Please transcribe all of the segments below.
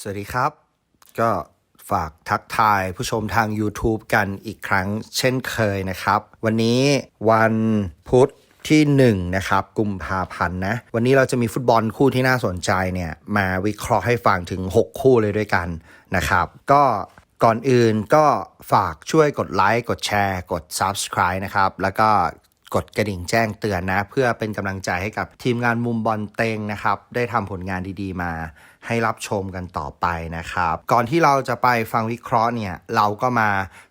สวัสดีครับ ก็ฝากทักทายผู้ชมทาง YouTube กันอีกครั้งเช่นเคยนะครับ วันนี้วันพุธที่ 1 นะครับกุมภาพันธ์นะ วันนี้เราจะมีฟุตบอลคู่ที่น่าสนใจเนี่ย มาวิเคราะห์ให้ฟังถึง 6 คู่เลยด้วยกันนะครับ ก็ก่อนอื่นก็ฝากช่วยกดไลค์กดแชร์กด Subscribe นะครับ แล้วก็กดกระดิ่งแจ้งเตือนนะ เพื่อเป็นกำลังใจให้กับทีมงานมุมบอลเต็งนะครับ ได้ทำผลงานดีๆมา ให้รับชมกันต่อไปนะครับ ก่อนที่เราจะไปฟังวิเคราะห์เนี่ย เราก็มา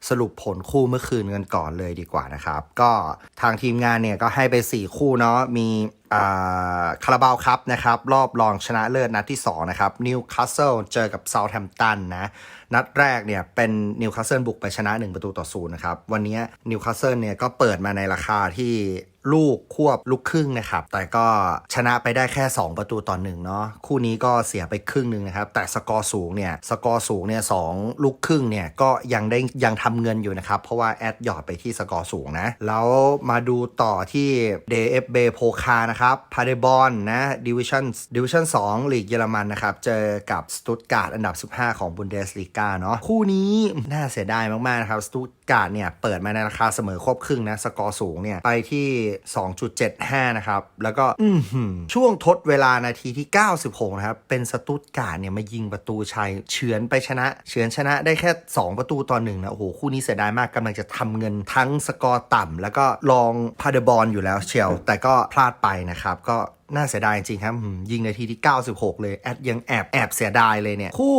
สรุปผลคู่เมื่อคืนกันก่อนเลยดีกว่านะครับ ก็ทางทีมงานเนี่ยก็ให้ไป 4 คู่เนาะมีคาราบาวครับนะครับ รอบรองชนะเลิศนัดที่ 2 นะครับนิวคาสเซิลเจอกับเซาท์แฮมป์ตันนะ นัดแรกเนี่ยเป็นนิวคาสเซิลบุกไปชนะ 1 ประตูต่อศูนย์นะครับ วันนี้นิวคาสเซิลเนี่ยก็เปิดมาในราคาที่ ลูกควบลูกครึ่งนะครับ แต่ก็ชนะไปได้แค่ 2 ประตูต่อหนึ่งเนาะคู่นี้ก็เสียไปครึ่งหนึ่งนะครับ แต่สกอร์สูงเนี่ยสกอร์สูงเนี่ยสองลูกครึ่งเนี่ยก็ยังได้ยังทำเงินอยู่นะครับ เพราะว่าแอดหยอดไปที่สกอร์สูงนะ แล้วมาดูต่อที่ DFB โพคานะครับพาเดบอนนะดิวิชั่นดิวิชั่น2ลีกเยอรมันนะครับ เจอกับสตุตการ์ดอันดับ 15 ของบุนเดสลีกาเนาะคู่นี้น่าเสียดายมากๆนะครับสตุตการ์ดเนี่ยเปิดมาในราคาเสมอครบครึ่งนะสกอร์สูงเนี่ยไปที่2.75 นะครับ แล้วก็อื้อหือช่วงทดเวลานาทีที่ 96 นะครับ เป็นสตุตการ์ดเนี่ยมายิงประตูชัยเฉือนไปชนะ เฉือนชนะได้แค่ 2 ประตูต่อหนึ่งนะ โอ้โห คู่นี้เสียดายมากกำลังจะทำเงินทั้งสกอร์ต่ำแล้วก็ลองพาเดบอลอยู่แล้วเชียว แต่ก็พลาดไปนะครับ ก็น่าเสียดายจริงครับ ยิงนาทีที่ 96 เลย แอดยังแอบแอบเสียดายเลยเนี่ย คู่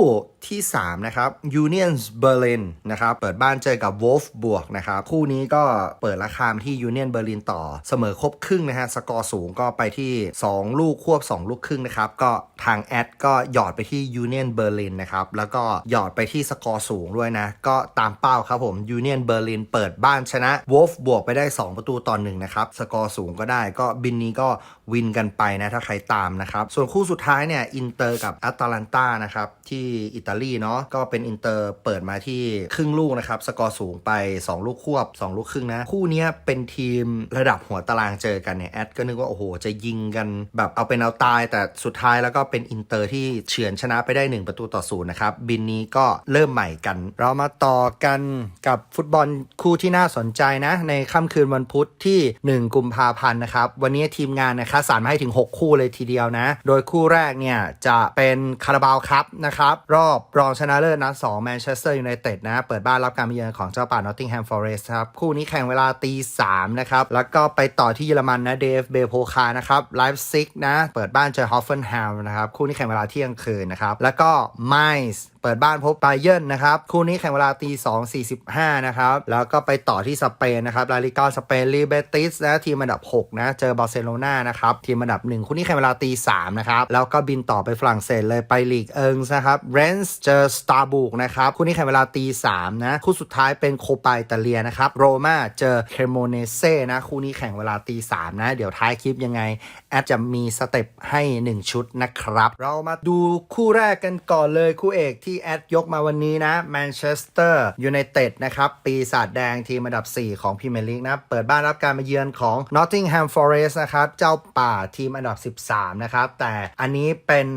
ที่ 3 นะครับ Unions Berlin นะครับ เปิดบ้านเจอกับ Wolf บวกนะครับ คู่นี้ก็เปิดราคาที่ Union Berlin ต่อเสมอครบครึ่งนะฮะ สกอร์สูงก็ไปที่ 2 ลูกควบ 2 ลูกครึ่งนะครับ ก็ทางแอดก็หยอดไปที่ Union Berlin นะครับ แล้วก็หยอดไปที่สกอร์สูงด้วยนะ ก็ตามเป้าครับผม Union Berlin เปิดบ้านชนะ Wolf บวกไปได้ 2 ประตูต่อหนึ่งนะครับ สกอร์สูงก็ได้ ก็บินนี้ก็วินกันไปนะถ้าใครตามนะครับส่วนคู่สุดท้ายเนี่ยอินเตอร์กับแอตแลนตานะครับที่อิตาลีเนาะก็เป็นอินเตอร์เปิดมาที่ครึ่งลูกนะครับสกอร์สูงไป 2 ลูกควบ 2 ลูกครึ่งนะ คู่นี้เป็นทีมระดับหัวตารางเจอกันเนี่ยแอดก็นึกว่า โอ้โห จะยิงกันแบบเอาเป็นเอาตาย แต่สุดท้ายแล้วก็เป็นอินเตอร์ที่เฉือนชนะไปได้ 1 ประตูต่อศูนย์นะครับ บินนี้ก็เริ่มใหม่กัน เรามาต่อกันกับฟุตบอลคู่ที่น่าสนใจนะ ในค่ำคืนวันพุธที่ 1 กุมภาพันธ์นะครับวันนี้ทีมงานนะคะสารมาให้ถึง 6 คู่เลยทีเดียวนะ โดยคู่แรกเนี่ย จะเป็นคาราบาวครับนะครับ รอบรองชนะเลิศนัด2แมนเชสเตอร์ยูไนเต็ดนะ เปิดบ้านรับการมาเยือนของเจ้าป่านอตติงแฮมฟอเรสต์ครับ คู่นี้แข่งเวลาตี3นะครับ แล้วก็ไปต่อที่เยอรมันนะเดฟเบโพคานะครับไลฟ์ซิกนะ เปิดบ้านเจอฮอฟเฟนแฮมนะครับคู่นี้แข่งเวลาเที่ยงคืนนะครับแล้วก็ไมส์ เปิดบ้านพบไบเยนนะครับ คู่นี้แข่งเวลาตี 2 45 นะครับ แล้วก็ไปต่อที่สเปนนะครับลาลิกาสเปนลีเบติสนะทีมอันดับ 6 นะ เจอบาร์เซโลนานะครับ ทีมอันดับ 1 คู่นี้แข่งเวลาตี 3 นะครับ แล้วก็บินต่อไปฝรั่งเศสเลยไปลีกเอิงนะครับเรนส์เจอสตาร์บุกนะครับ คู่นี้แข่งเวลาตี 3 นะ คู่สุดท้ายเป็นโคปาอิตาเลียนะครับโรม่าเจอเคโมเนเซ่นะ คู่นี้แข่งเวลาตี 3 นะ เดี๋ยวท้ายคลิปยังไงแอดจะมีสเต็ปให้ 1 ชุดนะครับ เรามาดูคู่แรกกันก่อนเลยคู่เอกที่ที่แอดยกมาวันนี้นะแมนเชสเตอร์ยูไนเต็ดนะครับ ปีศาจแดงทีมอันดับ 4 ของพรีเมียร์ลีกนะ เปิดบ้านรับการมาเยือนของ Nottingham Forest นะครับ เจ้าป่าทีมอันดับ 13 นะครับ แต่อันนี้เป็น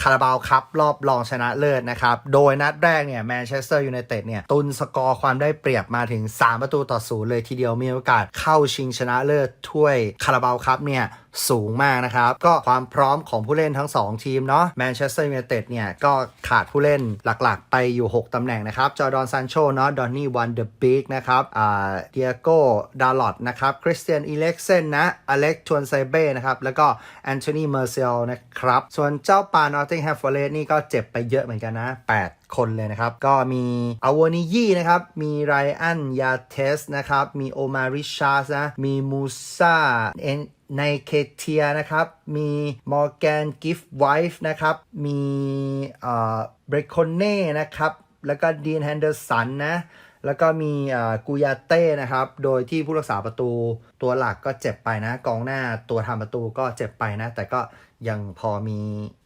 คาราบาวครับรอบรองชนะเลิศนะครับ โดยนัดแรกเนี่ยแมนเชสเตอร์ยูไนเต็ดเนี่ยตุนสกอร์ความได้เปรียบมาถึง 3 ประตูต่อศูนย์เลยทีเดียวมีโอกาสเข้าชิงชนะเลิศถ้วยคาราบาวครับเนี่ย สูงมากนะครับ ก็ความพร้อมของผู้เล่นทั้ง 2 ทีมเนาะแมนเชสเตอร์ยูไนเต็ดเนี่ย ก็ขาดผู้เล่นหลักๆ ไปอยู่ 6 ตำแหน่งนะครับ จอร์ดอนซานโชเนาะดอนนี่วันเดอะบิกนะครับอ่าเดียโกดาลอตนะครับคริสเตียนอีเล็กเซนนะอเล็กชวนไซเบ้นะครับ แล้วก็แอนโทนีเมอร์เซลนะครับ ส่วนเจ้าปานอตติงแฮมฟอร์เรสนี่ก็เจ็บไปเยอะเหมือนกันนะ 8คนเลยนะครับ ก็มีอาวนิยี่นะครับ มีไรอันยาเทสนะครับ มีโอมาริชาสนะ มีมูซาเอน ในเคเทียนะครับ มีมอร์แกนกิฟต์ไวฟ์นะครับ มีเอ่อเบรคอนเน่นะครับ แล้วก็ดีนแฮนเดอร์สันนะ แล้วก็มีกูยาเต้นะครับ โดยที่ผู้รักษาประตูตัวหลักก็เจ็บไปนะ กองหน้าตัวทำประตูก็เจ็บไปนะ แต่ก็ ยังพอมี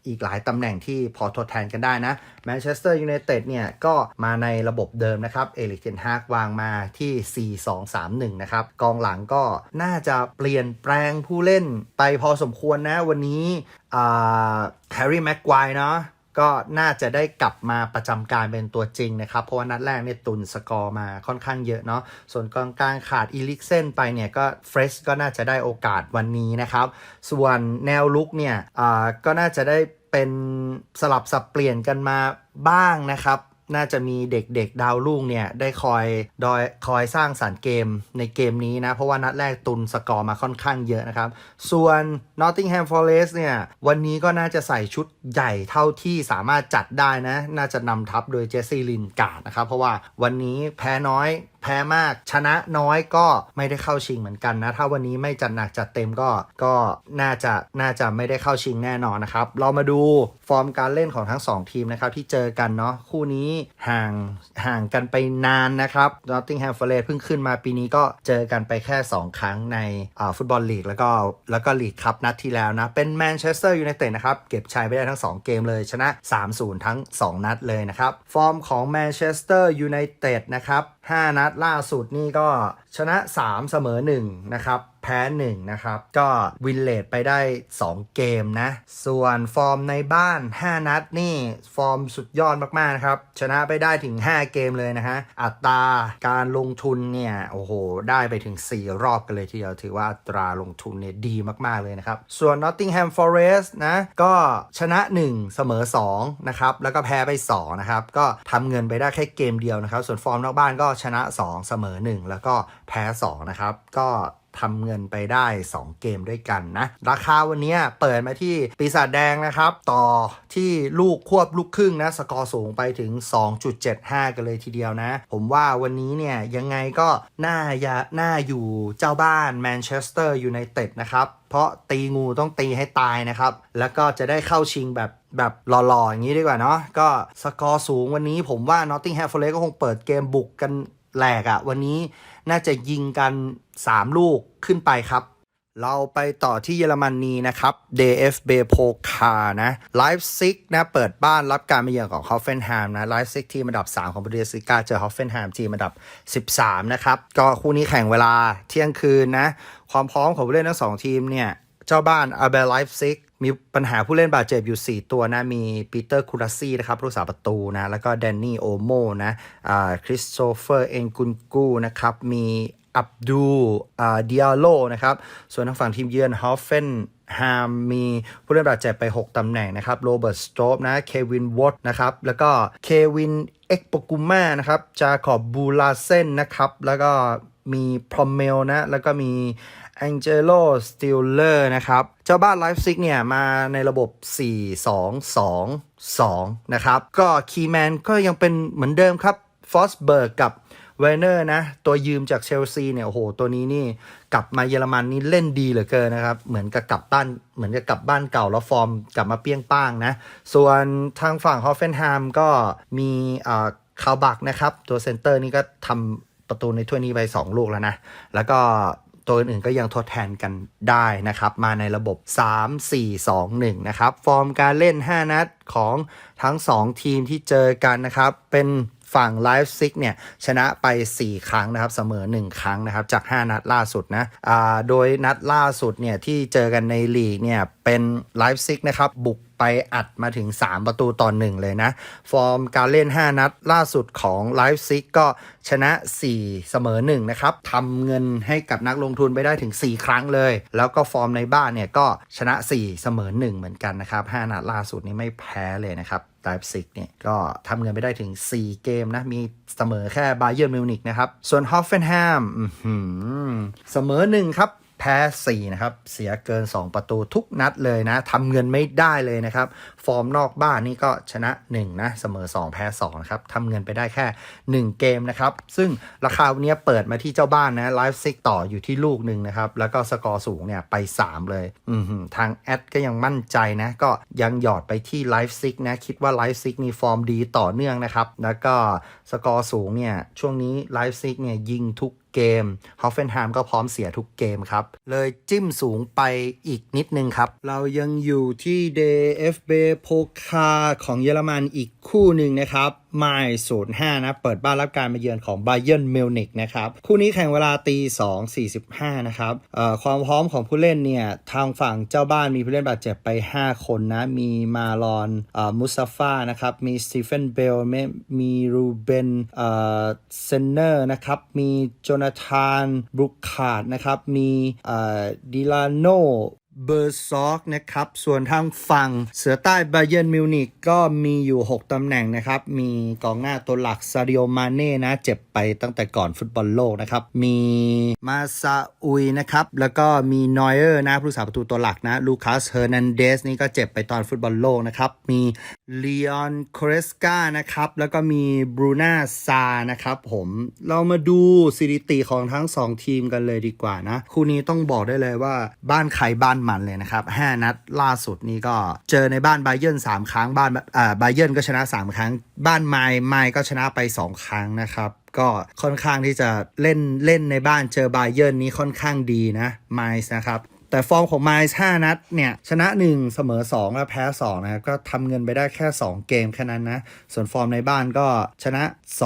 อีกหลายตำแหน่งที่พอทดแทนกันได้นะแมนเชสเตอร์ยูไนเต็ดเนี่ย ก็มาในระบบเดิมนะครับ เอลิกเทนฮากวางมาที่ 4-2-3-1 นะครับ กองหลังก็น่าจะเปลี่ยนแปลงผู้เล่นไปพอสมควรนะวันนี้แฮร์รี่แม็กควายเนาะ ก็น่าจะได้กลับมาประจำการเป็นตัวจริงนะครับ เพราะว่านัดแรกเนี่ยตุนสกอร์มาค่อนข้างเยอะเนาะส่วนกองกลางขาดอีลิกเซนไปเนี่ยก็เฟรชก็น่าจะได้โอกาสวันนี้นะครับ ส่วนแนวลุกเนี่ยอ่าก็น่าจะได้เป็นสลับสับเปลี่ยนกันมาบ้างนะครับ น่าจะมีเด็กๆดาวรุ่งเนี่ยได้คอยดอยคอยสร้างสารรค์เกมในเกมนี้นะ เพราะว่านัดแรกตุนสกอร์มาค่อนข้างเยอะนะครับ ส่วน Nottingham Forest เนี่ยวันนี้ก็น่าจะใส่ชุดใหญ่เท่าที่สามารถจัดได้นะ น่าจะนำทัพโดยเจสซี่ลินการ์ดนะครับ เพราะว่าวันนี้แพ้น้อย แพ้มากชนะน้อยก็ไม่ได้เข้าชิงเหมือนกันนะ ถ้าวันนี้ไม่จัดหนักจัดเต็มก็ก็น่าจะน่าจะไม่ได้เข้าชิงแน่นอนนะครับ เรามาดูฟอร์มการเล่นของทั้ง 2 ทีมนะครับ ที่เจอกันเนาะคู่นี้ห่างห่างกันไปนานนะครับ Nottingham Forest เพิ่งขึ้นมาปีนี้ก็เจอกันไปแค่ 2 ครั้งในฟุตบอลลีกแล้วก็แล้วก็ลีกคัพนัดที่แล้วนะ เป็นแมนเชสเตอร์ยูไนเต็ดนะครับ เก็บชัยไปได้ทั้ง 2 เกมเลยชนะ 3-0 ทั้ง 2 นัดเลยนะครับ ฟอร์มของแมนเชสเตอร์ยูไนเต็ดนะครับ 5 นัดล่าสุดนี่ก็ชนะ 3 เสมอ1นะครับแพ้1นะครับก็วินเลดไปได้ 2 เกมนะ ส่วนฟอร์มในบ้าน 5 นัดนี่ฟอร์มสุดยอดมากๆนะครับ ชนะไปได้ถึง 5 เกมเลยนะฮะอัตราการลงทุนเนี่ยโอ้โห ได้ไปถึง 4 รอบกันเลยทีเดียวถือว่าอัตราลงทุนเนี่ยดีมากๆเลยนะครับ ส่วน Nottingham Forest นะก็ชนะ 1 เสมอ2นะครับแล้วก็แพ้ไป2นะครับก็ทำเงินไปได้แค่เกมเดียวนะครับส่วนฟอร์มนอกบ้านก็ชนะ 2 เสมอ 1 แล้วก็แพ้2นะครับก็ทำเงินไปได้ 2 เกมด้วยกันนะ ราคาวันนี้เปิดมาที่ปีศาจแดงนะครับ ต่อที่ลูกควบลูกครึ่งนะ สกอร์สูงไปถึง 2.75 กันเลยทีเดียวนะ ผมว่าวันนี้เนี่ยยังไงก็น่าอย่าน่าอยู่เจ้าบ้านแมนเชสเตอร์ยูไนเต็ดนะครับ เพราะตีงูต้องตีให้ตายนะครับ แล้วก็จะได้เข้าชิงแบบแบบหล่อๆ อย่างนี้ดีกว่าเนาะก็สกอร์สูงวันนี้ผมว่า Nottingham Forest ก็คงเปิดเกมบุกกันแหลกอะวันนี้ น่าจะยิงกัน 3 ลูกขึ้นไปครับ เราไปต่อที่เยอรมนีนะครับ DFB โพคานะไลฟ์ซิกนะเปิดบ้านรับการมาเยือนของฮอฟเฟนแฮมนะไลฟ์ซิกทีมอันดับ 3 ของบูเดสลิกาเจอฮอฟเฟนแฮมทีมอันดับ 13 นะครับ ก็คู่นี้แข่งเวลาเที่ยงคืนนะ ความพร้อมของผู้เล่นทั้งสองทีมเนี่ย เจ้าบ้านอาเบลไลฟ์ซิก มีปัญหาผู้เล่นบาดเจ็บอยู่ 4 ตัวนะ มีปีเตอร์คูราซี่นะครับผู้รักษาประตูนะ แล้วก็แดนนี่โอโมนะคริสโตเฟอร์เอนกุนกูนะครับ มีอับดูอ่าดิอาโลนะครับ ส่วนทางฝั่งทีมเยือนฮอฟเฟนฮามมีผู้เล่นบาดเจ็บไป 6 ตำแหน่งนะครับโรเบิร์ตสโตรปนะเควินวอตนะครับ แล้วก็เควินเอ็กโปกุม่านะครับจาขอบบูลาเซนนะครับ แล้วก็มีพรอมเมลนะ แล้วก็มี แองเจโลสติลเลอร์นะครับ เจ้าบ้านไลฟ์ซิกเนี่ยมาในระบบ 4-2-2-2 นะครับ ก็คีแมนก็ยังเป็นเหมือนเดิมครับฟอสเบิร์กกับเวเนอร์นะ ตัวยืมจากเชลซีเนี่ย โอ้โห ตัวนี้นี่ กลับมาเยอรมันนี่เล่นดีเหลือเกินนะครับ เหมือนกับกลับบ้านเหมือนกับกลับบ้านเก่าแล้วฟอร์มกลับมาเปี้ยงป้างนะ ส่วนทางฝั่งฮอฟเฟนแฮมก็มีอ่าคาวบักนะครับ ตัวเซนเตอร์นี่ก็ทำประตูในถ้วยนี้ไป 2 ลูกแล้วนะ แล้วก็ ตัวอื่นๆก็ยังทดแทนกันได้นะครับ มาในระบบ 3 4 2 1 นะครับ ฟอร์มการเล่น 5 นัดของทั้ง 2 ทีมที่เจอกันนะครับ เป็นฝั่งไลฟ์ซิกเนี่ย ชนะไป 4 ครั้งนะครับ เสมอ 1 ครั้งนะครับ จาก 5 นัดล่าสุดนะอ่าโดยนัดล่าสุดเนี่ย ที่เจอกันในลีกเนี่ย เป็นไลฟ์ซิกนะครับ บุก ไปอัดมาถึง 3 ประตูต่อ1เลยนะ ฟอร์มการเล่น 5 นัดล่าสุดของไลฟ์ซิกก็ชนะ 4 เสมอ1นะครับทำเงินให้กับนักลงทุนไปได้ถึง 4 ครั้งเลย แล้วก็ฟอร์มในบ้านเนี่ยก็ชนะ 4 เสมอ1เหมือนกันนะครับ 5 นัดล่าสุดนี้ไม่แพ้เลยนะครับไลฟ์ซิกเนี่ยก็ทำเงินไปได้ถึง 4 เกมนะ มีเสมอแค่บาเยิร์มิวนิกนะครับ ส่วนฮอฟเฟนแฮมเสมอ1ครับ แพ้ 4 นะครับ เสียเกิน 2 ประตูทุกนัดเลยนะทำเงินไม่ได้เลยนะครับ ฟอร์มนอกบ้านนี่ก็ชนะ 1 นะ เสมอ 2 แพ้2นะครับทำเงินไปได้แค่ 1 เกมนะครับ ซึ่งราคาวันนี้เปิดมาที่เจ้าบ้านนะไลฟ์ซิกต่ออยู่ที่ลูกหนึ่งนะครับ แล้วก็สกอร์สูงเนี่ยไป 3 เลย อืทางแอดก็ยังมั่นใจนะ ก็ยังหยอดไปที่ไลฟ์ซิกนะ คิดว่าไลฟ์ซิกนี่ฟอร์มดีต่อเนื่องนะครับ แล้วก็สกอร์สูงเนี่ยช่วงนี้ไลฟ์ซิกเนี่ยยิงทุก เกมฮอฟเฟนไฮม์ก็พร้อมเสียทุกเกมครับ เลยจิ้มสูงไปอีกนิดนึงครับ เรายังอยู่ที่ DFB โพคาของเยอรมันอีกคู่หนึ่งนะครับ ไมล์ศูนย์ห้านะ เปิดบ้านรับการมาเยือนของไบเย r n นมิวนิกนะครับ คู่นี้แข่งเวลาตีสองสี่สิบห้านะครับความพร้อมของผู้เล่นเนี่ย ทางฝั่งเจ้าบ้านมีผู้เล่นบาดเจ็บไป 5 คนนะ มีมาลอนมุสซาฟานะครับ มีสตีเฟนเบลมีรูเบนเซนเนอร์นะครับ มีโจนาธานบรุกคาร์ดนะครับ มีดิลาโน เบอร์ซอกนะครับ ส่วนทางฝั่งเสือใต้บ a เยนมิวนิกก็มีอยู่ 6 ตำแหน่งนะครับ มีกองหน้าตัวหลักซาดิโอมาเน่นะ เจ็บไปตั้งแต่ก่อนฟุตบอลโลกนะครับ มีมาซาอุยนะครับ แล้วก็มีนอยเออร์นะผู้สาประตูตัวหลักนะ ลูคัสเฮอร์นันเดสนี่ก็เจ็บไปตอนฟุตบอลโลกนะครับ มีลีออนโคเรสกานะครับ แล้วก็มีบรูน่าซานะครับผมเรามาดูสถิติของทั้ง 2 ทีมกันเลยดีกว่านะคู่นี้ต้องบอกได้เลยว่าบ้านใครบ้านมันเลยนะครับ 5 นัดล่าสุดนี่ก็เจอในบ้านไบเย r n 3ครั้งบ้านอ่าไบเย r n ก็ชนะ 3 ครั้ง บ้านไมล์ไมล์ก็ชนะไป 2 ครั้งนะครับก็ค่อนข้างที่จะเล่นเล่นในบ้านเจอไบเย r n นี้ค่อนข้างดีนะไมล์นะครับแต่ฟอร์มของไมล์5นัดเนี่ย ชนะ 1 เสมอ 2 และแพ้ 2 นะครับ ก็ทำเงินไปได้แค่ 2 เกมแค่นั้นนะ ส่วนฟอร์มในบ้านก็ชนะ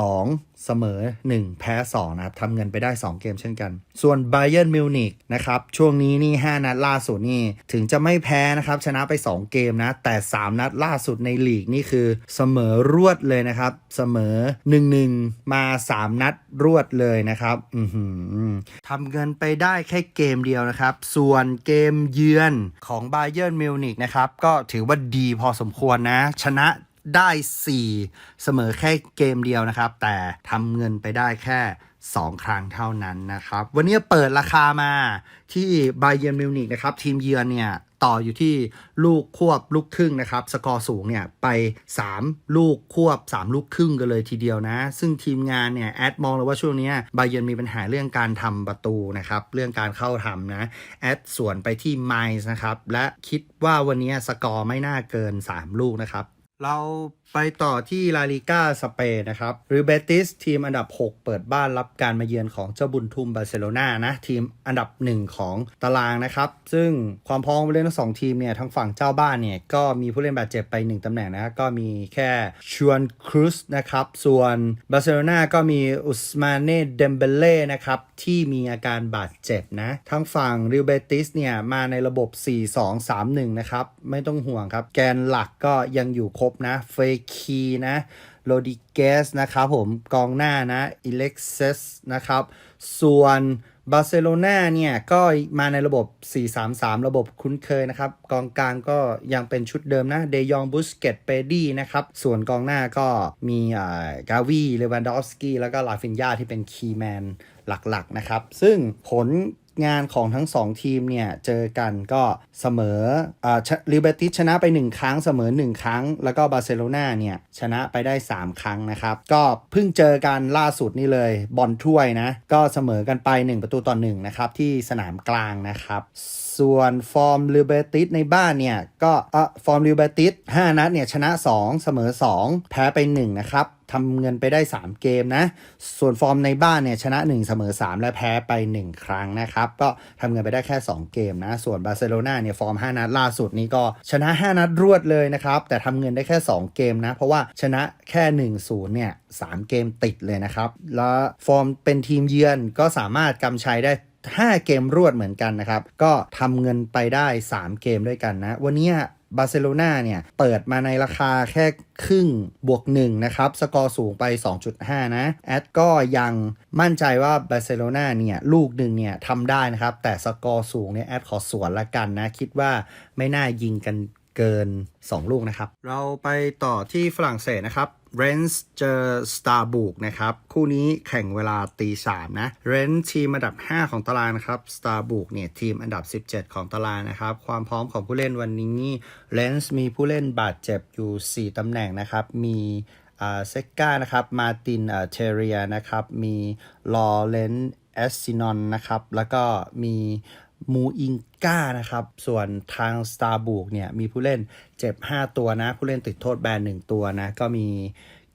2 เสมอ 1 แพ้ 2 นะครับทำเงินไปได้ 2 เกมเช่นกัน ส่วน Bayern Munich นะครับ ช่วงนี้นี่ 5 นัดล่าสุดนี่ ถึงจะไม่แพ้นะครับ ชนะไป 2 เกมนะ แต่ 3 นัดล่าสุดในลีกนี่คือเสมอรวดเลยนะครับ เสมอ 1-1 มา 3 นัดรวดเลยนะครับอือหือทำเงินไปได้แค่เกมเดียวนะครับ ส่วนเกมเยือนของ Bayern Munich นะครับ ก็ถือว่าดีพอสมควรนะ ชนะ ได้ 4 เสมอแค่เกมเดียวนะครับ แต่ทำเงินไปได้แค่ 2 ครั้งเท่านั้นนะครับ วันนี้เปิดราคามาที่ไบเยนมิวนิกนะครับ ทีมเยือนเนี่ยต่ออยู่ที่ลูกควบลูกครึ่งนะครับ สกอร์สูงเนี่ยไป 3 ลูกควบ 3 ลูกครึ่งกันเลยทีเดียวนะ ซึ่งทีมงานเนี่ยแอดมองเลยว่าช่วงนี้ไบเย r n มีปัญหาเรื่องการทำประตูนะครับ เรื่องการเข้าทำนะแอดส่วนไปที่ไมซ์นะครับ และคิดว่าวันนี้สกอร์ไม่น่าเกิน 3 ลูกนะครับ เราไปต่อที่ลาลิก้าสเปนนะครับรือเบติสทีมอันดับ 6 เปิดบ้านรับการมาเยือนของเจ้าบุญทุมบาร์เซโลนานะ ทีมอันดับ 1 ของตารางนะครับ ซึ่งความพร้อมผู้เล่นทั้งสองทีมเนี่ยทั้งฝั่งเจ้าบ้านเนี่ย ก็มีผู้เล่นบาดเจ็บไป 1ตำแหน่งนะ ก็มีแค่ชวนครูสนะครับ ส่วนบาร์เซโลนาก็มีอุสมาเน่เดมเบเล่นะครับ ที่มีอาการบาดเจ็บนะทั้งฝั่งริวเบติสเนี่ยมาในระบบ 4-2-3-1นะครับไม่ต้องห่วงครับแกนหลักก็ยังอยู่ครบนะ เฟคีนะโรดิเกสนะครับผมกองหน้านะอิเล็กเซสนะครับ ส่วนบาร์เซโลนาเนี่ยก็มาในระบบ 4-3-3 ระบบคุ้นเคยนะครับ กองกลางก็ยังเป็นชุดเดิมนะ เดยองบุสเกตเปดี้นะครับ ส่วนกองหน้าก็มีอ่ากาวีเลวันดอฟสกี้แล้วก็ลาฟินยาที่เป็นคีย์แมนหลักๆนะครับ ซึ่งผล งานของทั้ง 2 ทีมเนี่ย เจอกันก็เสมออ่าลิเบติสชนะไป 1 ครั้งเสมอ 1 ครั้ง แล้วก็บาร์เซโลนาเนี่ย ชนะไปได้ 3 ครั้งนะครับ ก็เพิ่งเจอกันล่าสุดนี่เลยบอลถ้วยนะ ก็เสมอกันไป 1 ประตูต่อ1นะครับที่สนามกลางนะครับ ส่วนฟอร์มลิเบติสในบ้านเนี่ย ก็อ่ฟอร์มลิเบติส5นัดเนี่ยชนะ 2 เสมอ 2 แพ้ไป 1 นะครับทำเงินไปได้ 3 เกมนะ ส่วนฟอร์มในบ้านเนี่ยชนะ 1 เสมอ 3 และแพ้ไป 1 ครั้งนะครับ ก็ทำเงินไปได้แค่ 2 เกมนะ ส่วนบาร์เซโลนาเนี่ยฟอร์ม 5 นัดล่าสุดนี้ก็ชนะ 5 นัดรวดเลยนะครับ แต่ทำเงินได้แค่ 2 เกมนะ เพราะว่าชนะแค่ 1-0 เนี่ย3เกมติดเลยนะครับ แล้วฟอร์มเป็นทีมเยือนก็สามารถกำชัยได้ 5 เกมรวดเหมือนกันนะครับ ก็ทำเงินไปได้ 3 เกมด้วยกันนะ วันนี้บาร์เซโลนาเนี่ยเปิดมาในราคาแค่ครึ่งบวก1นะครับ สกอร์สูงไป 2.5 นะ แอดก็ยังมั่นใจว่าบาร์เซโลนาเนี่ยลูกหนึ่งเนี่ยทำได้นะครับ แต่สกอร์สูงเนี่ยแอดขอสวนละกันนะ คิดว่าไม่น่ายิงกันเกิน 2 ลูกนะครับ เราไปต่อที่ฝรั่งเศสนะครับ เรนส์เจอสตาร์บุกนะครับ คู่นี้แข่งเวลาตีสามนะเรนส์ทีมอันดับ 5 ของตารางนะครับสตาร์บุกเนี่ยทีมอันดับ 17 ของตารางนะครับ ความพร้อมของผู้เล่นวันนี้เรนส์มีผู้เล่นบาดเจ็บอยู่ 4ตำแหน่งนะครับ มีเซก้านะครับ มาตินเทเรียนะครับ มีลอเรนเอสซินอนนะครับ แล้วก็มี มูอิงก้านะครับ ส่วนทางสตาร์บุกเนี่ยมีผู้เล่นเจ็บ 5 ตัวนะ ผู้เล่นติดโทษแบน 1 ตัวนะ ก็มี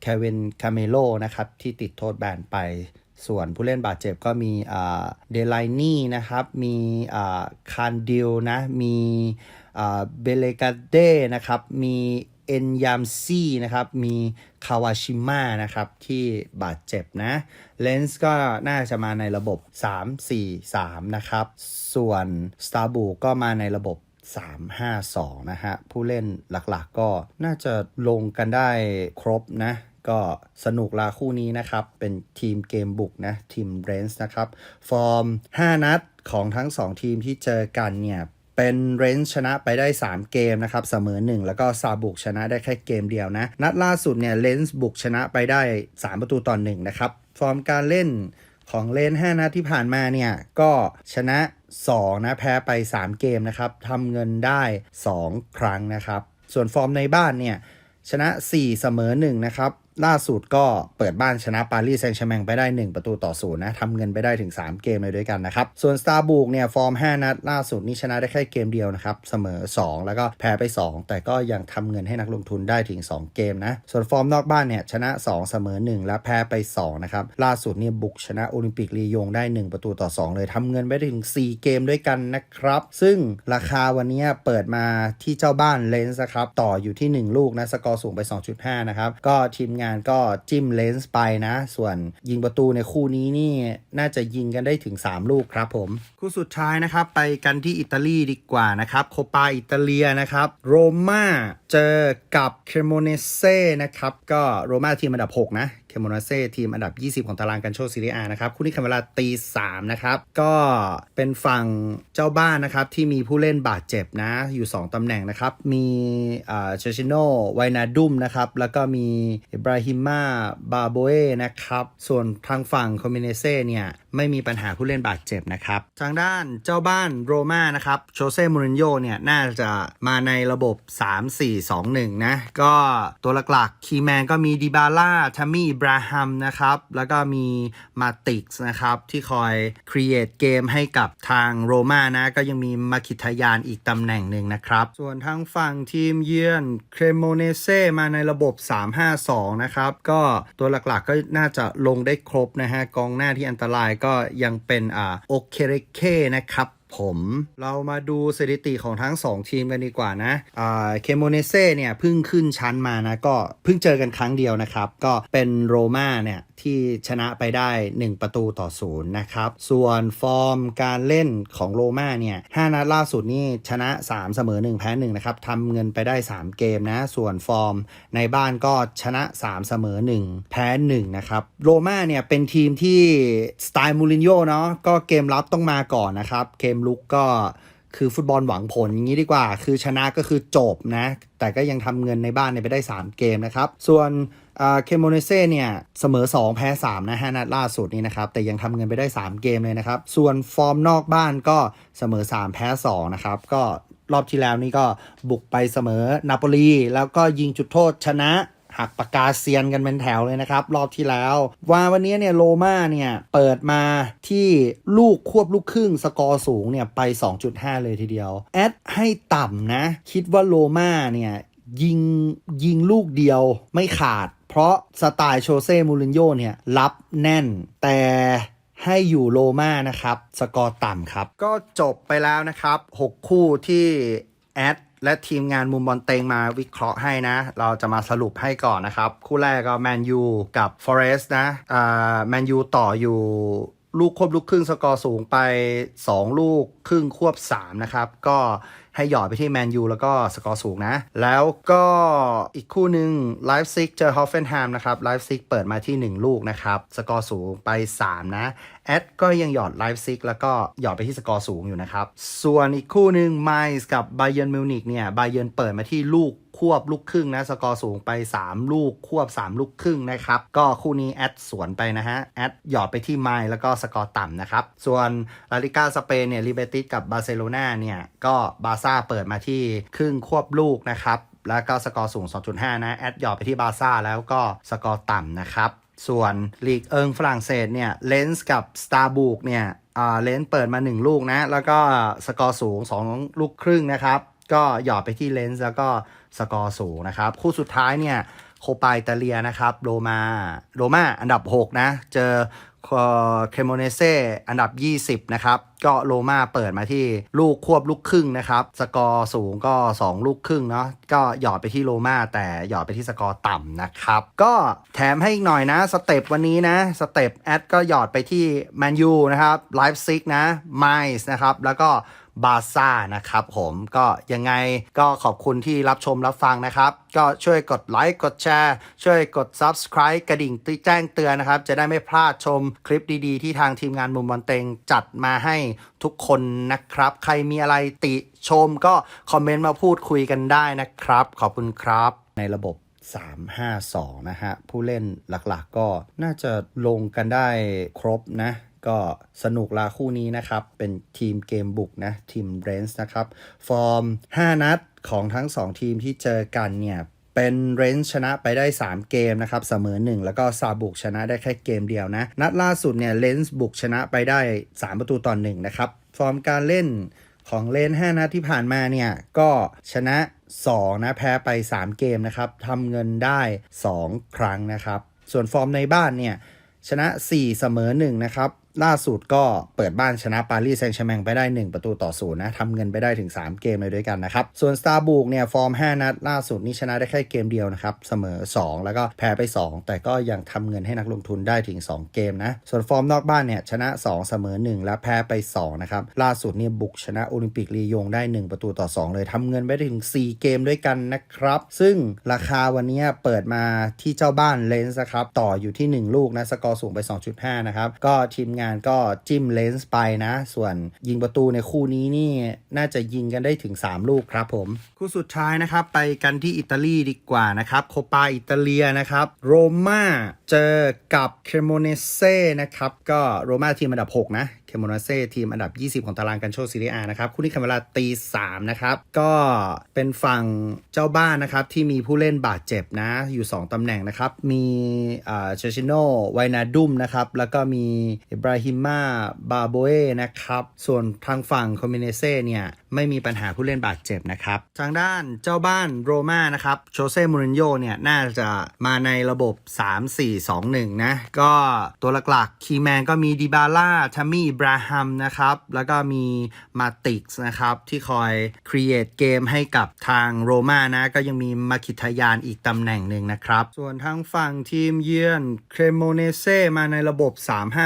แควินคาเมโลนะครับ ที่ติดโทษแบนไป ส่วนผู้เล่นบาดเจ็บก็มีเดลไลนี่นะครับ มีคานดิลนะ มีเบเลกาเดนะครับ มี เอ็นยามซี่นะครับ มีคาวาชิมะนะครับที่บาดเจ็บนะ เลนส์ก็น่าจะมาในระบบ 3-4-3 นะครับ ส่วน s t a r b u ก็มาในระบบ 3-5-2 นะฮะ ผู้เล่นหลักๆก็น่าจะลงกันได้ครบนะก็สนุกละคู่นี้นะครับ เป็นทีมเกมบุกนะ ทีมเรนส์นะครับ ฟอร์ม 5 นัดของทั้ง 2 ทีมที่เจอกันเนี่ย เป็นเรนชนะไปได้ 3 เกมนะครับเสมอ 1 แล้วก็ซาบุกชนะได้แค่เกมเดียวนะ นัดล่าสุดเนี่ยเลนส์บุกชนะไปได้ 3 ประตูต่อ1นะครับฟอร์มการเล่นของเลน5นัดที่ผ่านมาเนี่ย ก็ชนะ 2 นะแพ้ไป 3 เกมนะครับทำเงินได้ 2 ครั้งนะครับ ส่วนฟอร์มในบ้านเนี่ย ชนะ 4 เสมอ 1 นะครับ ล่าสุดก็เปิดบ้านชนะปารีสแซงต์แชร์แมงไปได้ 1 ประตูต่อศูนย์นะทำเงินไปได้ถึง 3 เกมเลยด้วยกันนะครับ ส่วนสตาร์บุกเนี่ยฟอร์ม 5 นัด ล่าสุดนี่ชนะได้แค่เกมเดียวนะครับ เสมอ 2 แล้วก็แพ้ไป 2 แต่ก็ยังทำเงินให้นักลงทุนได้ถึง 2 เกมนะ ส่วนฟอร์มนอกบ้านเนี่ยชนะ 2 เสมอ 1 และแพ้ไป 2 นะครับ ล่าสุดเนี่ยบุกชนะโอลิมปิกลียงได้ 1 ประตูต่อ 2 เลยทำเงินไปได้ถึง 4 เกมด้วยกันนะครับ ซึ่งราคาวันนี้เปิดมาที่เจ้าบ้านเลนส์นะครับต่ออยู่ที่ 1 ลูกนะสกอร์สูงไป 2.5 นะครับก็ทีมงานก็จิ้มเลนส์ไปนะ ส่วนยิงประตูในคู่นี้นี่น่าจะยิงกันได้ถึง 3 ลูกครับผม คู่สุดท้ายนะครับไปกันที่อิตาลีดีกว่านะครับ โคปาอิตาเลียนะครับ โรม่าเจอกับเคโมเนเซ่นะครับ ก็โรม่าทีมอันดับ 6 นะ โมเนเซ่ทีมอันดับ 20 ของตารางกันโชว์ซีเรียนะครับ คู่นี้แข่งเวลาตี3นะครับ ก็เป็นฝั่งเจ้าบ้านนะครับ ที่มีผู้เล่นบาดเจ็บนะ อยู่ 2 ตำแหน่งนะครับ มีเชชิโนไวนาดุมนะครับ แล้วก็มีอิบราฮิมาบาโบเอนะครับ ส่วนทางฝั่งคอมมิเนเซ่เนี่ย ไม่มีปัญหาผู้เล่นบาดเจ็บนะครับ ทางด้านเจ้าบ้านโรม่านะครับโชเซ่มูรินโญ่เนี่ยน่าจะมาในระบบ 3-4-2-1 นะ ก็ตัวหลักๆคีแมนก็มีดิบาร่าทัมมี่บราฮัมนะครับ แล้วก็มีมาติกส์นะครับ ที่คอยครีเอทเกมให้กับทางโรม่านะ ก็ยังมีมาคิทยานอีกตำแหน่งหนึ่งนะครับ ส่วนทางฝั่งทีมเยือนเครโมเนเซ่มาในระบบ 3-5-2 นะครับ ก็ตัวหลักๆก็น่าจะลงได้ครบนะฮะกองหน้าที่อันตรายก็็ยังเป็นอ่าโอเคเรเคนะครับผมเรามาดูสถิติของทั้ง 2 ทีมกันดีกว่านะอ่าเคโมเนเซ่เนี่ยเพิ่งขึ้นชั้นมานะ ก็เพิ่งเจอกันครั้งเดียวนะครับ ก็เป็นโรม่าเนี่ย ที่ชนะไปได้ 1 ประตูต่อศูนย์นะครับ ส่วนฟอร์มการเล่นของโรม่าเนี่ย5นัดล่าสุดนี่ชนะ 3 เสมอ 1 แพ้1นะครับทำเงินไปได้ 3 เกมนะ ส่วนฟอร์มในบ้านก็ชนะ 3 เสมอ 1 แพ้1นะครับโรม่าเนี่ยเป็นทีมที่สไตล์มูรินโญ่เนาะก็เกมรับต้องมาก่อนนะครับเกมลุกก็คือฟุตบอลหวังผลอย่างนี้ดีกว่า คือชนะก็คือจบนะ แต่ก็ยังทำเงินในบ้านไปได้ 3 เกมนะครับ ส่วน เคโมเนเซ่เนี่ยเสมอ 2 แพ้ 3 นะฮะนัดล่าสุดนี้นะครับ แต่ยังทำเงินไปได้ 3 เกมเลยนะครับ ส่วนฟอร์มนอกบ้านก็เสมอ 3 แพ้ 2 นะครับ ก็รอบที่แล้วนี่ก็บุกไปเสมอนาโปลี แล้วก็ยิงจุดโทษชนะหักปากกาเซียนกันเป็นแถวเลยนะครับ รอบที่แล้วว่าวันนี้เนี่ยโรมาเนี่ย เปิดมาที่ลูกควบลูกครึ่งสกอร์สูงเนี่ย ไป 2.5 เลยทีเดียว แอดให้ต่ำนะ คิดว่าโรมาเนี่ยยิงยิงลูกเดียวไม่ขาด เพราะสไตล์โชเซ่มูรินโญ่เนี่ยรับแน่นแต่ให้อยู่โลมานะครับ สกอร์ต่ำครับ ก็จบไปแล้วนะครับ 6 คู่ที่แอดและทีมงานมุมบอลเตงมาวิเคราะห์ให้นะ เราจะมาสรุปให้ก่อนนะครับ คู่แรกก็แมนยูกับฟอเรสต์นะแมนยูต่ออยู่ ลูกควบลูกครึ่งสกอร์สูงไป 2 ลูกครึ่งควบ 3 นะครับ ก็ให้หยอดไปที่แมนยูแล้วก็สกอร์สูงนะ แล้วก็อีกคู่หนึ่งไลฟ์ซิกเจอฮอฟเฟนแฮมนะครับไลฟ์ซิกเปิดมาที่ 1 ลูกนะครับ สกอร์สูงไป 3 นะแอดก็ยังหยอดไลฟ์ซิกแล้วก็หยอดไปที่สกอร์สูงอยู่นะครับ ส่วนอีกคู่หนึ่งไมส์กับไบเยนมิวนิกเนี่ยไบเย r n เปิดมาที่ลูก ควบลูกครึ่งนะ สกอร์สูงไป 3 ลูกควบ 3 ลูกครึ่งนะครับ ก็คู่นี้แอดสวนไปนะฮะ แอดหยอดไปที่ไมล์แล้วก็สกอร์ต่ำนะครับ ส่วนลาลิก้าสเปนเนี่ยลิเบติสกับบาร์เซโลนาเนี่ยก็บาซ่าเปิดมาที่ครึ่งควบลูกนะครับแล้วก็สกอร์สูง 2.5 นะ แอดหยอดไปที่บาซ่าแล้วก็สกอร์ต่ำนะครับ ส่วนลีกเอิงฝรั่งเศสเนี่ยเลนส์กับสตาร์บุกเนี่ยอ่าเลนส์เปิดมา 1 ลูกนะ แล้วก็สกอร์สูง 2 ลูกครึ่งนะครับ ก็หยอดไปที่เลนส์แล้วก็ สกอร์สูงนะครับ คู่สุดท้ายเนี่ยโคปาอิตาเลียนะครับโรมาโรมาอันดับ 6 นะ เจอเคมโมเนเซอันดับ 20 นะครับ ก็โรม่าเปิดมาที่ลูกควบลูกครึ่งนะครับ สกอร์สูงก็ 2 ลูกครึ่งเนาะก็หยอดไปที่โรม่าแต่หยอดไปที่สกอร์ต่ำนะครับ ก็แถมให้อีกหน่อยนะ สเต็ปวันนี้นะ สเต็ปแอดก็หยอดไปที่แมนยูนะครับไลฟ์ซิกนะไมส์นะครับ แล้วก็ บาซ่านะครับผมก็ยังไงก็ขอบคุณที่รับชมรับฟังนะครับ ก็ช่วยกดไลค์กดแชร์ ช่วยกด Subscribe กระดิ่งแจ้งเตือนนะครับ จะได้ไม่พลาดชมคลิปดีๆ ที่ทางทีมงานมุมบอลเต็งจัดมาให้ทุกคนนะครับ ใครมีอะไรติชมก็คอมเมนต์มาพูดคุยกันได้นะครับ ขอบคุณครับในระบบ352 นะฮะ ผู้เล่นหลักๆก็น่าจะลงกันได้ครบนะ ก็สนุกละคู่นี้นะครับ เป็นทีมเกมบุกนะ ทีมเรนส์นะครับ ฟอร์ม 5 นัดของทั้ง 2 ทีมที่เจอกันเนี่ยเป็นเรนส์ชนะไปได้ 3 เกมนะครับ เสมอ 1 แล้วก็ซาบุกชนะได้แค่เกมเดียวนะ นัดล่าสุดเนี่ยเลนส์บุกชนะไปได้ 3 ประตูต่อ1นะครับ ฟอร์มการเล่นของเลน5นัดที่ผ่านมาเนี่ย ก็ชนะ 2 นะ แพ้ไป 3 เกมนะครับทำเงินได้ 2 ครั้งนะครับ ส่วนฟอร์มในบ้านเนี่ย ชนะ 4 เสมอ 1 นะครับ ล่าสุดก็เปิดบ้านชนะปารีสแซงต์แชร์แมงไปได้ 1 ประตูต่อศูนย์นะทำเงินไปได้ถึง 3 เกมเลยด้วยกันนะครับ ส่วนสตาร์บุกเนี่ยฟอร์ม 5 นัด ล่าสุดนี่ชนะได้แค่เกมเดียวนะครับ เสมอ 2 แล้วก็แพ้ไป 2 แต่ก็ยังทำเงินให้นักลงทุนได้ถึง 2 เกมนะ ส่วนฟอร์มนอกบ้านเนี่ยชนะ 2 เสมอ 1 และแพ้ไป 2 นะครับ ล่าสุดเนี่ยบุกชนะโอลิมปิกลียงได้ 1 ประตูต่อ 2 เลยทำเงินไปได้ถึง 4 เกมด้วยกันนะครับ ซึ่งราคาวันนี้เปิดมาที่เจ้าบ้านเลนส์นะครับต่ออยู่ที่ 1 ลูกนะสกอร์สูงไป 2.5นะครับก็ทีมงานก็จิ้มเลนส์ไปนะ ส่วนยิงประตูในคู่นี้นี่น่าจะยิงกันได้ถึง 3 ลูกครับผม คู่สุดท้ายนะครับไปกันที่อิตาลีดีกว่านะครับโคปาอิตาเลียนะครับโรม่าเจอกับเครโมเนเซ่นะครับก็โรม่าทีมอันดับ 6 นะ มโนเซ่ทีมอันดับ 20 ของตารางกันโชซีเรียนะครับ คู่นี้แข่งเวลาตี3นะครับ ก็เป็นฝั่งเจ้าบ้านนะครับ ที่มีผู้เล่นบาดเจ็บนะ อยู่ 2ตำแหน่งนะครับ มีอ่าเชชิโนไวนาดุมนะครับ แล้วก็มีอิบราฮิมาบาโบเอนะครับ ส่วนทางฝั่งคอมมิเนเซ่เนี่ย ไม่มีปัญหาผู้เล่นบาดเจ็บนะครับ ทางด้านเจ้าบ้านโรม่านะครับโชเซ่มูรินโญ่เนี่ยน่าจะมาในระบบ 3-4-2-1 นะ ก็ตัวหลักๆคีแมนก็มีดิบาร่าทัมมี่อิบราฮัมนะครับ แล้วก็มีมาติกส์นะครับ ที่คอยครีเอทเกมให้กับทางโรม่านะ ก็ยังมีมาคิทยานอีกตำแหน่งหนึ่งนะครับ ส่วนทางฝั่งทีมเยือนเครโมเนเซ่มาในระบบ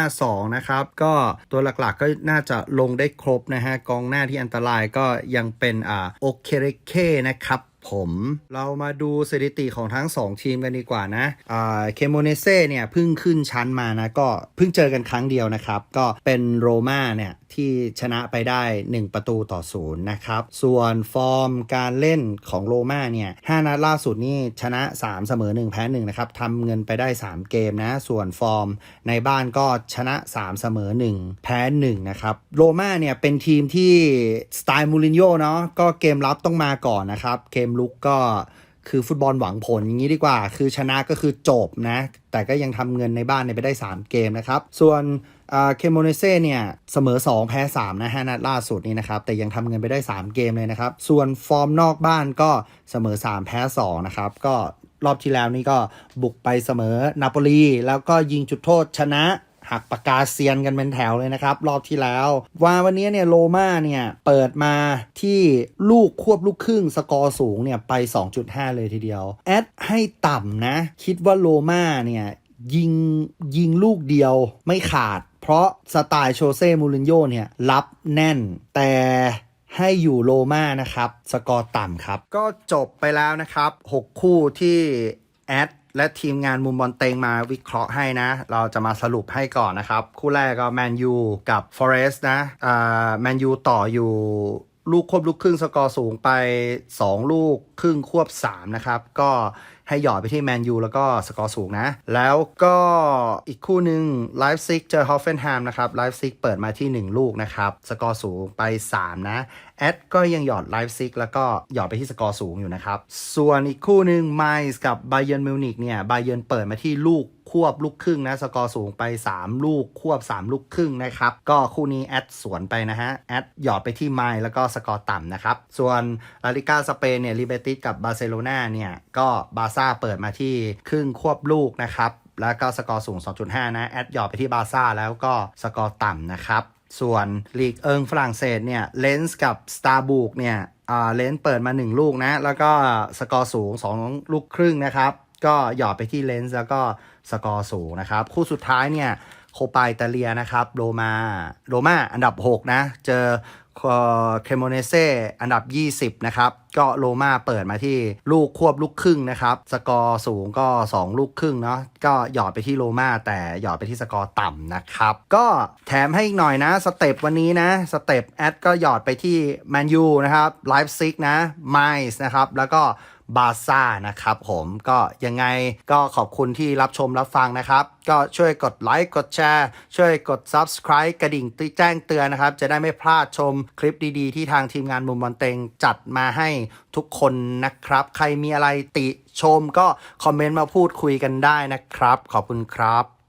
3-5-2 นะครับ ก็ตัวหลักๆก็น่าจะลงได้ครบนะฮะกองหน้าที่อันตรายก็็ยังเป็นอ่าโอเคเรเคนะครับผมเรามาดูสถิติของทั้ง 2 ทีมกันดีกว่านะอ่าเคโมเนเซ่เนี่ยเพิ่งขึ้นชั้นมานะ ก็เพิ่งเจอกันครั้งเดียวนะครับ ก็เป็นโรม่าเนี่ย ที่ชนะไปได้ 1 ประตูต่อศูนย์นะครับ ส่วนฟอร์มการเล่นของโรม่าเนี่ย5นัดล่าสุดนี่ชนะ 3 เสมอ 1 แพ้1นะครับทำเงินไปได้ 3 เกมนะ ส่วนฟอร์มในบ้านก็ชนะ 3 เสมอ 1 แพ้1นะครับโรม่าเนี่ยเป็นทีมที่สไตล์มูรินโญ่เนาะก็เกมรับต้องมาก่อนนะครับ เกมลุกก็คือฟุตบอลหวังผลอย่างนี้ดีกว่า คือชนะก็คือจบนะ แต่ก็ยังทำเงินในบ้านเนี่ยไปได้ 3 เกมนะครับ ส่วน เคโมเนเซ่เนี่ยเสมอ 2 แพ้ 3 นะฮะนัดล่าสุดนี้นะครับ แต่ยังทำเงินไปได้ 3 เกมเลยนะครับ ส่วนฟอร์มนอกบ้านก็เสมอ 3 แพ้ 2 นะครับ ก็รอบที่แล้วนี่ก็บุกไปเสมอนาโปลีแล้วก็ยิงจุดโทษชนะหักปากกาเซียนกันเป็นแถวเลยนะครับ รอบที่แล้วว่าวันนี้เนี่ยโรม่าเนี่ยเปิดมาที่ลูกควบลูกครึ่งสกอร์สูงเนี่ยไป 2.5 เลยทีเดียว แอดให้ต่ำนะ คิดว่าโรม่าเนี่ยยิงยิงลูกเดียวไม่ขาด เพราะสไตล์โชเซ่มูรินโญ่เนี่ยรับแน่น แต่ให้อยู่โรม่านะครับ สกอร์ต่ำครับ ก็จบไปแล้วนะครับ 6 คู่ที่แอดและทีมงานมุมบอลเตงมาวิเคราะห์ให้นะ เราจะมาสรุปให้ก่อนนะครับ คู่แรกก็แมนยูกับฟอเรสต์นะแมนยูต่ออยู่ ลูกควบลูกครึ่งสกอร์สูงไป 2 ลูกครึ่งควบ 3 นะครับ ก็ให้หยอดไปที่แมนยูแล้วก็สกอร์สูงนะ แล้วก็อีกคู่หนึ่งไลฟ์ซิกเจอฮอฟเฟนแฮมนะครับไลฟ์ซิกเปิดมาที่ 1 ลูกนะครับ สกอร์สูงไป 3 นะ แอดก็ยังหยอดไลฟ์ซิกแล้วก็หยอดไปที่สกอร์สูงอยู่นะครับ ส่วนอีกคู่หนึ่งไมส์กับไบเยนมิวนิกเนี่ยไบเย r n เปิดมาที่ลูก ควบลูกครึ่งนะ สกอร์สูงไป 3 ลูก ควบ 3 ลูกครึ่งนะครับ ก็คู่นี้แอดสวนไปนะฮะ แอดหยอดไปที่ไมล์แล้วก็สกอร์ต่ำนะครับ ส่วนลาลิก้าสเปนเนี่ยลิเบติสกับบาร์เซโลนาเนี่ยก็บาร์ซ่าเปิดมาที่ครึ่งควบลูกนะครับแล้วก็สกอร์สูง 2.5 นะ แอดหยอดไปที่บาร์ซ่าแล้วก็สกอร์ต่ำนะครับ ส่วนลีกเอิงฝรั่งเศสเนี่ยเลนส์กับสตาร์บุกเนี่ยอ่าเลนส์เปิดมา 1 ลูกนะ แล้วก็สกอร์สูง 2 ลูกครึ่งนะครับ ก็หยอดไปที่เลนส์แล้วก็สกอร์สูงนะครับ คู่สุดท้ายเนี่ยโคปาอิตาเลียนะครับโรมาโรมาอันดับ 6 นะ เจอเคโมเนเซอันดับ 20 นะครับ ก็โรมาเปิดมาที่ลูกควบลูกครึ่งนะครับ สกอร์สูงก็ 2 ลูกครึ่งเนาะก็หยอดไปที่โรมาแต่หยอดไปที่สกอร์ต่ำนะครับ ก็แถมให้อีกหน่อยนะ สเต็ปวันนี้นะ สเต็ปแอดก็หยอดไปที่แมนยูนะครับไลฟ์ซิกนะไมส์นะครับ แล้วก็ บาซ่านะครับผมก็ยังไงก็ขอบคุณที่รับชมรับฟังนะครับ ก็ช่วยกดไลค์กดแชร์ ช่วยกด Subscribe กระดิ่งแจ้งเตือนนะครับ จะได้ไม่พลาดชมคลิปดีๆ ที่ทางทีมงานมุมบอลเต็งจัดมาให้ทุกคนนะครับ ใครมีอะไรติชมก็คอมเมนต์มาพูดคุยกันได้นะครับ ขอบคุณครับ